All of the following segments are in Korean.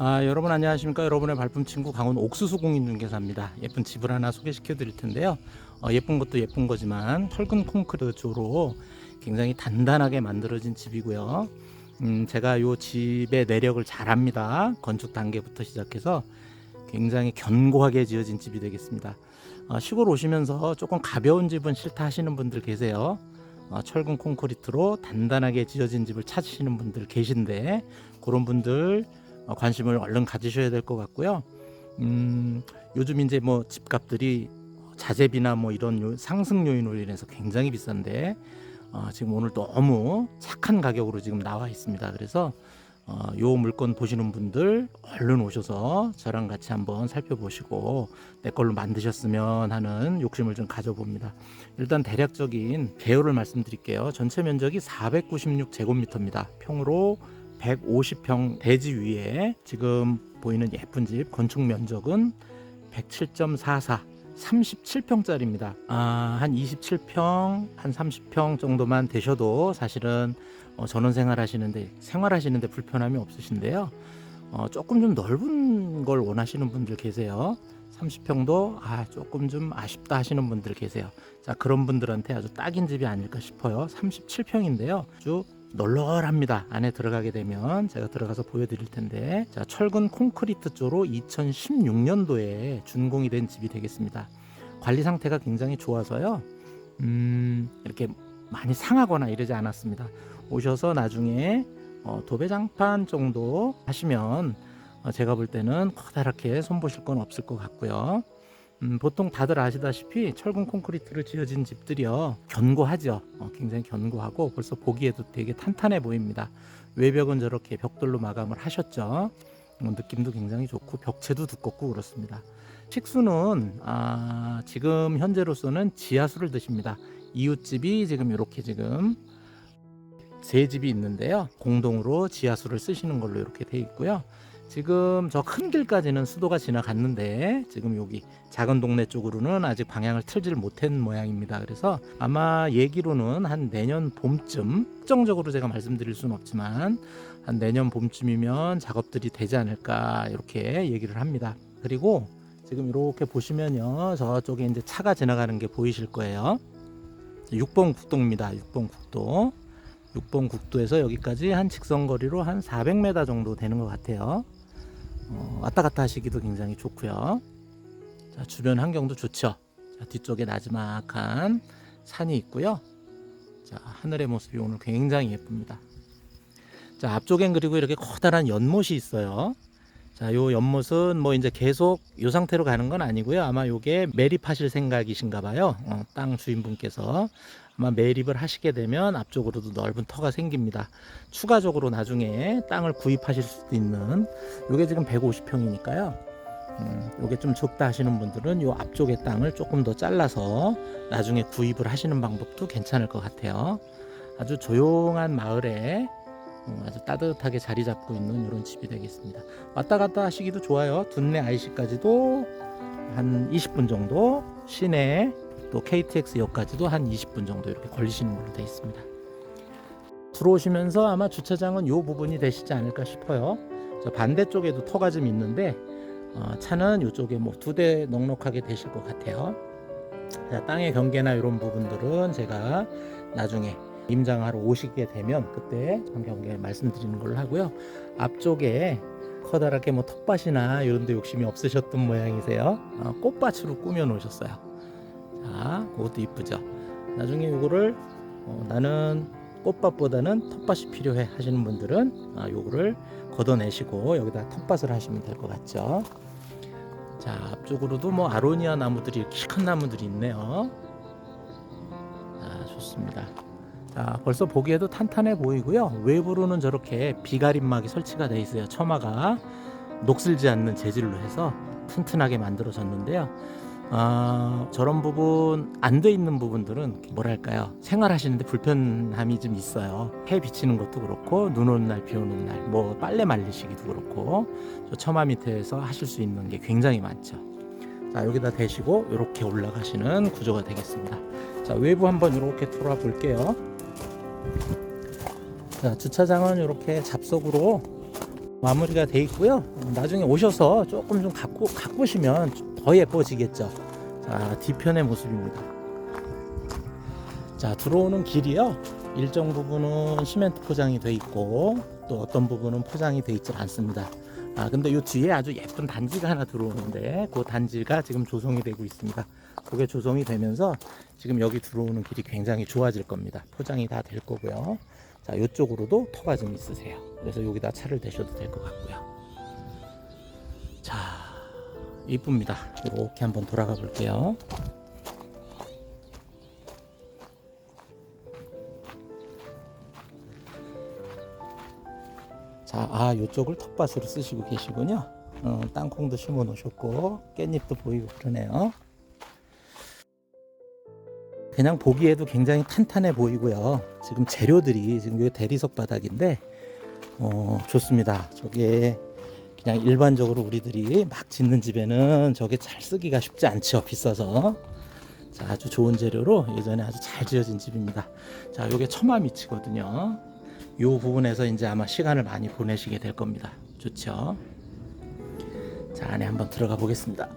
아, 여러분 안녕하십니까? 여러분의 발품 친구 강원 옥수수 공인중개사입니다. 예쁜 집을 하나 소개시켜 드릴 텐데요. 어, 예쁜 것도 예쁜 거지만 철근 콘크리트로 굉장히 단단하게 만들어진 집이고요. 음, 제가 요 집의 내력을 잘 압니다. 건축 단계부터 시작해서 굉장히 견고하게 지어진 집이 되겠습니다. 어, 시골 오시면서 조금 가벼운 집은 싫다 하시는 분들 계세요. 어, 철근 콘크리트로 단단하게 지어진 집을 찾으시는 분들 계신데 그런 분들 어, 관심을 얼른 가지셔야 될 것 같고요. 음, 요즘 이제 뭐 집값들이 자재비나 뭐 이런 요- 상승 요인으로 인해서 굉장히 비싼데 어, 지금 오늘 너무 착한 가격으로 지금 나와 있습니다. 그래서 어, 요 물건 보시는 분들 얼른 오셔서 저랑 같이 한번 살펴보시고 내 걸로 만드셨으면 하는 욕심을 좀 가져봅니다. 일단 대략적인 개요를 말씀드릴게요. 전체 면적이 496제곱미터입니다. 평으로 150평 대지 위에 지금 보이는 예쁜 집 건축 면적은 107.44 37평짜리입니다. 아, 한 27평, 한 30평 정도만 되셔도 사실은 어, 전원 생활하시는데 생활하시는데 불편함이 없으신데요. 어, 조금 좀 넓은 걸 원하시는 분들 계세요. 30평도 아 조금 좀 아쉽다 하시는 분들 계세요. 자 그런 분들한테 아주 딱인 집이 아닐까 싶어요. 37평인데요. 아주 널널합니다. 안에 들어가게 되면 제가 들어가서 보여드릴 텐데 자 철근 콘크리트 조로 2016년도에 준공이 된 집이 되겠습니다. 관리 상태가 굉장히 좋아서요. 음 이렇게 많이 상하거나 이러지 않았습니다. 오셔서 나중에 어, 도배장판 정도 하시면 어, 제가 볼 때는 커다랗게 손보실 건 없을 것 같고요. 음, 보통 다들 아시다시피 철근 콘크리트를 지어진 집들이요 견고하죠. 어, 굉장히 견고하고 벌써 보기에도 되게 탄탄해 보입니다. 외벽은 저렇게 벽돌로 마감을 하셨죠. 어, 느낌도 굉장히 좋고 벽체도 두껍고 그렇습니다. 식수는 아, 지금 현재로서는 지하수를 드십니다. 이웃집이 지금 이렇게 지금 세 집이 있는데요. 공동으로 지하수를 쓰시는 걸로 이렇게 돼 있고요. 지금 저 큰 길까지는 수도가 지나갔는데 지금 여기 작은 동네 쪽으로는 아직 방향을 틀지를 못한 모양입니다. 그래서 아마 얘기로는 한 내년 봄쯤 특정적으로 제가 말씀드릴 수는 없지만 한 내년 봄쯤이면 작업들이 되지 않을까 이렇게 얘기를 합니다. 그리고 지금 이렇게 보시면요 저쪽에 이제 차가 지나가는 게 보이실 거예요. 6번 국도입니다. 6번 국도. 6번 국도에서 여기까지 한 직선 거리로 한 400m 정도 되는 것 같아요. 어, 왔다 갔다 하시기도 굉장히 좋고요. 자, 주변 환경도 좋죠. 자, 뒤쪽에 나지막한 산이 있고요. 자, 하늘의 모습이 오늘 굉장히 예쁩니다. 자, 앞쪽엔 그리고 이렇게 커다란 연못이 있어요. 자, 요 연못은 뭐 이제 계속 요 상태로 가는 건 아니고요. 아마 요게 매립하실 생각이신가 봐요. 어, 땅 주인분께서 아마 매립을 하시게 되면 앞쪽으로도 넓은 터가 생깁니다. 추가적으로 나중에 땅을 구입하실 수도 있는 요게 지금 150평이니까요. 음, 요게 좀 적다 하시는 분들은 요 앞쪽의 땅을 조금 더 잘라서 나중에 구입을 하시는 방법도 괜찮을 것 같아요. 아주 조용한 마을에 어, 아주 따뜻하게 자리 잡고 있는 이런 집이 되겠습니다. 왔다 갔다 하시기도 좋아요. 둔내 IC까지도 한 20분 정도 시내 또 KTX역까지도 한 20분 정도 이렇게 걸리시는 걸로 되어 있습니다. 들어오시면서 아마 주차장은 이 부분이 되시지 않을까 싶어요. 저 반대쪽에도 터가 좀 있는데 어, 차는 이쪽에 뭐 두 대 넉넉하게 되실 것 같아요. 자, 땅의 경계나 이런 부분들은 제가 나중에 임장하러 오시게 되면 그때 한 경계 말씀드리는 걸로 하고요. 앞쪽에 커다랗게 뭐 텃밭이나 이런 데 욕심이 없으셨던 모양이세요. 어, 꽃밭으로 꾸며 놓으셨어요. 자, 그것도 이쁘죠. 나중에 이거를 어, 나는 꽃밭보다는 텃밭이 필요해 하시는 분들은 아, 요거를 걷어내시고 여기다 텃밭을 하시면 될 것 같죠. 자, 앞쪽으로도 뭐 아로니아 나무들이 이렇게 큰 나무들이 있네요. 아, 좋습니다. 자, 벌써 보기에도 탄탄해 보이고요. 외부로는 저렇게 비가림막이 설치가 되어 있어요. 처마가 녹슬지 않는 재질로 해서 튼튼하게 만들어졌는데요. 아, 저런 부분 안 돼 있는 부분들은 뭐랄까요 생활하시는데 불편함이 좀 있어요 해 비치는 것도 그렇고 눈 오는 날 비 오는 날 뭐 빨래 말리시기도 그렇고 저 처마 밑에서 하실 수 있는 게 굉장히 많죠 자 여기다 대시고 이렇게 올라가시는 구조가 되겠습니다 자 외부 한번 이렇게 돌아볼게요 자 주차장은 이렇게 잡석으로 마무리가 돼 있고요. 나중에 오셔서 조금 좀 갖고 가꾸시면 더 예뻐지겠죠. 자 뒤편의 모습입니다. 자 들어오는 길이요. 일정 부분은 시멘트 포장이 돼 있고 또 어떤 부분은 포장이 돼 있질 않습니다. 아 근데 요 뒤에 아주 예쁜 단지가 하나 들어오는데 그 단지가 지금 조성이 되고 있습니다. 그게 조성이 되면서 지금 여기 들어오는 길이 굉장히 좋아질 겁니다. 포장이 다 될 거고요. 자, 이쪽으로도 터가 좀 있으세요. 그래서 여기다 차를 대셔도 될 것 같고요. 자, 이쁩니다. 이렇게 한번 돌아가 볼게요. 자, 아, 이쪽을 텃밭으로 쓰시고 계시군요. 어, 땅콩도 심어 놓으셨고, 깻잎도 보이고 그러네요. 그냥 보기에도 굉장히 탄탄해 보이고요. 지금 재료들이 지금 여기 대리석 바닥인데 어, 좋습니다. 저게 그냥 일반적으로 우리들이 막 짓는 집에는 저게 잘 쓰기가 쉽지 않죠. 비싸서. 자, 아주 좋은 재료로 예전에 아주 잘 지어진 집입니다. 자, 요게 처마 밑이거든요. 요 부분에서 이제 아마 시간을 많이 보내시게 될 겁니다. 좋죠? 자, 안에 한번 들어가 보겠습니다.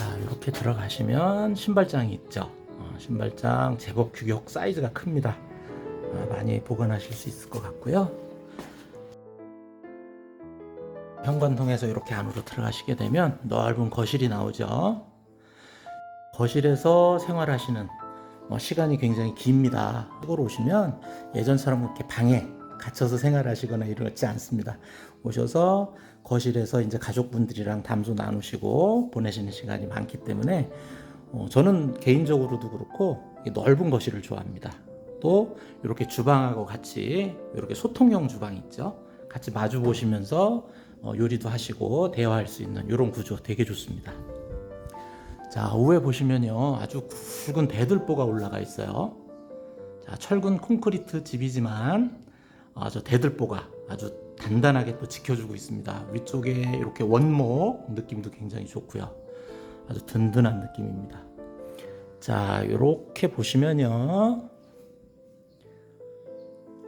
자 이렇게 들어가시면 신발장이 있죠 어, 신발장 제법 규격 사이즈가 큽니다 아, 많이 보관하실 수 있을 것 같고요 현관통에서 이렇게 안으로 들어가시게 되면 넓은 거실이 나오죠 거실에서 생활하시는 어, 시간이 굉장히 깁니다 시골 오시면 예전처럼 이렇게 방에 갇혀서 생활하시거나 이러지 않습니다 오셔서 거실에서 이제 가족분들이랑 담소 나누시고 보내시는 시간이 많기 때문에 어, 저는 개인적으로도 그렇고 이 넓은 거실을 좋아합니다. 또 이렇게 주방하고 같이 이렇게 소통형 주방 있죠. 같이 마주 보시면서 어, 요리도 하시고 대화할 수 있는 이런 구조 되게 좋습니다. 자 우에 보시면요 아주 굵은 대들보가 올라가 있어요. 자 철근 콘크리트 집이지만 아주 대들보가 아주 단단하게 또 지켜주고 있습니다. 위쪽에 이렇게 원목 느낌도 굉장히 좋고요. 아주 든든한 느낌입니다. 자, 이렇게 보시면요.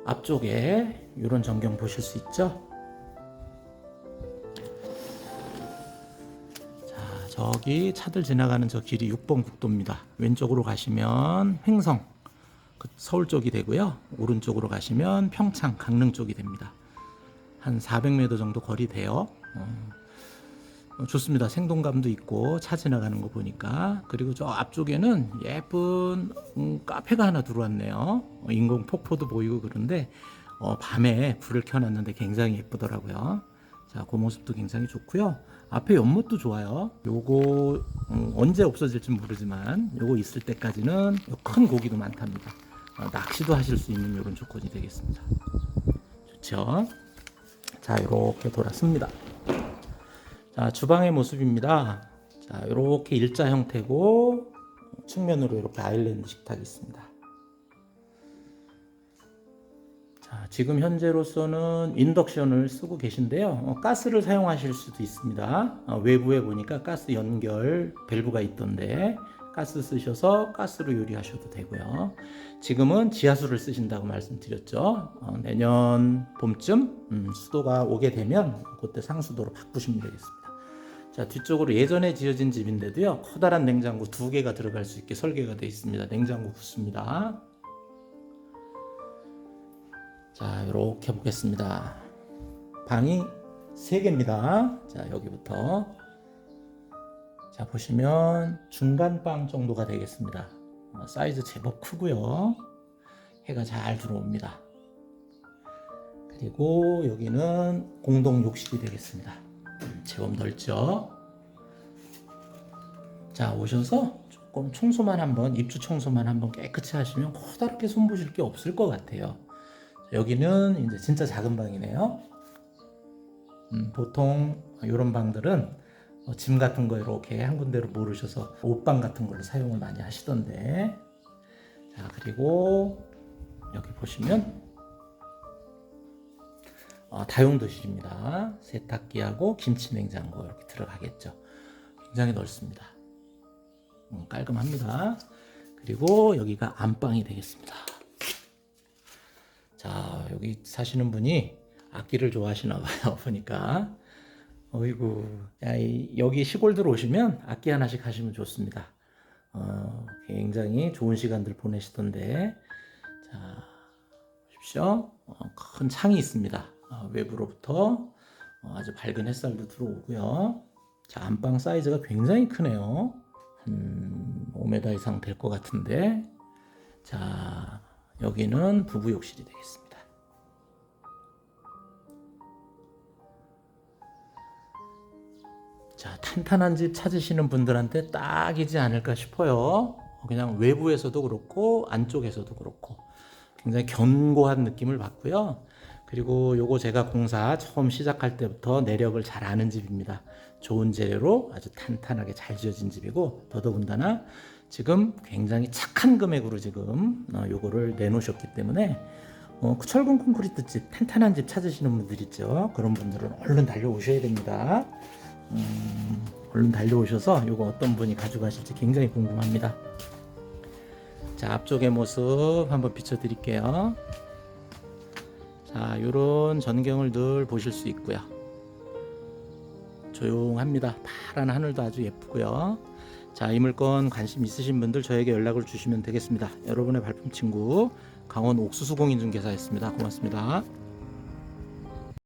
앞쪽에 이런 전경 보실 수 있죠? 저기 차들 지나가는 저 길이 6번 국도입니다. 왼쪽으로 가시면 횡성, 그 서울 쪽이 되고요. 오른쪽으로 가시면 평창, 강릉 쪽이 됩니다. 한 400m 정도 거리 돼요. 어, 어, 좋습니다. 생동감도 있고 차 지나가는 거 보니까 그리고 저 앞쪽에는 예쁜 음, 카페가 하나 들어왔네요. 어, 인공 폭포도 보이고 그런데 어, 밤에 불을 켜놨는데 굉장히 예쁘더라고요. 자, 그 모습도 굉장히 좋고요. 앞에 연못도 좋아요. 요거 음, 언제 없어질지 모르지만 요거 있을 때까지는 큰 고기도 많답니다. 어, 낚시도 하실 수 있는 이런 조건이 되겠습니다. 좋죠? 자, 이렇게 돌았습니다. 자, 주방의 모습입니다. 자, 이렇게 일자 형태고 측면으로 이렇게 아일랜드 식탁이 있습니다. 자, 지금 현재로서는 인덕션을 쓰고 계신데요. 어, 가스를 사용하실 수도 있습니다. 어, 외부에 보니까 가스 연결 밸브가 있던데 가스 쓰셔서 가스로 요리하셔도 되고요. 지금은 지하수를 쓰신다고 말씀드렸죠. 어, 내년 봄쯤 음, 수도가 오게 되면 그때 상수도로 바꾸시면 되겠습니다. 자 뒤쪽으로 예전에 지어진 집인데도요 커다란 냉장고 두 개가 들어갈 수 있게 설계가 되어 있습니다. 냉장고 붙습니다. 자 이렇게 보겠습니다. 방이 세 개입니다. 자 여기부터 자 보시면 중간 방 정도가 되겠습니다. 어, 사이즈 제법 크고요. 해가 잘 들어옵니다. 그리고 여기는 공동 욕실이 되겠습니다. 음, 제법 넓죠. 자 오셔서 조금 청소만 한번 입주 청소만 한번 깨끗이 하시면 커다랗게 손보실 게 없을 것 같아요. 자, 여기는 이제 진짜 작은 방이네요. 음, 보통 이런 방들은 어, 짐 같은 거 이렇게 한 군데로 모르셔서 옷방 같은 걸로 사용을 많이 하시던데. 자 그리고 여기 보시면 어, 다용도실입니다. 세탁기하고 김치냉장고 이렇게 들어가겠죠. 굉장히 넓습니다. 음, 깔끔합니다. 그리고 여기가 안방이 되겠습니다. 자 여기 사시는 분이 악기를 좋아하시나 봐요 보니까. 어이구. 야, 이- 여기 시골 들어오시면 악기 하나씩 하시면 좋습니다. 어, 굉장히 좋은 시간들 보내시던데. 자 보십시오. 어, 큰 창이 있습니다. 어, 외부로부터 어, 아주 밝은 햇살도 들어오고요. 자 안방 사이즈가 굉장히 크네요. 한 5m 이상 될 것 같은데. 자 여기는 부부 욕실이 되겠습니다 자, 탄탄한 집 찾으시는 분들한테 딱이지 않을까 싶어요. 그냥 외부에서도 그렇고 안쪽에서도 그렇고 굉장히 견고한 느낌을 받고요. 그리고 요거 제가 공사 처음 시작할 때부터 내력을 잘 아는 집입니다. 좋은 재료로 아주 탄탄하게 잘 지어진 집이고 더더군다나 지금 굉장히 착한 금액으로 지금 어, 요거를 내놓으셨기 때문에 어, 그 철근 콘크리트 집 탄탄한 집 찾으시는 분들 있죠. 그런 분들은 얼른 달려오셔야 됩니다. 음, 얼른 달려오셔서 이거 어떤 분이 가져가실지 굉장히 궁금합니다. 자 앞쪽의 모습 한번 비춰드릴게요. 자 이런 전경을 늘 보실 수 있고요. 조용합니다. 파란 하늘도 아주 예쁘고요. 자 이 물건 관심 있으신 분들 저에게 연락을 주시면 되겠습니다. 여러분의 발품 친구 강원 옥수수 공인중개사였습니다. 고맙습니다.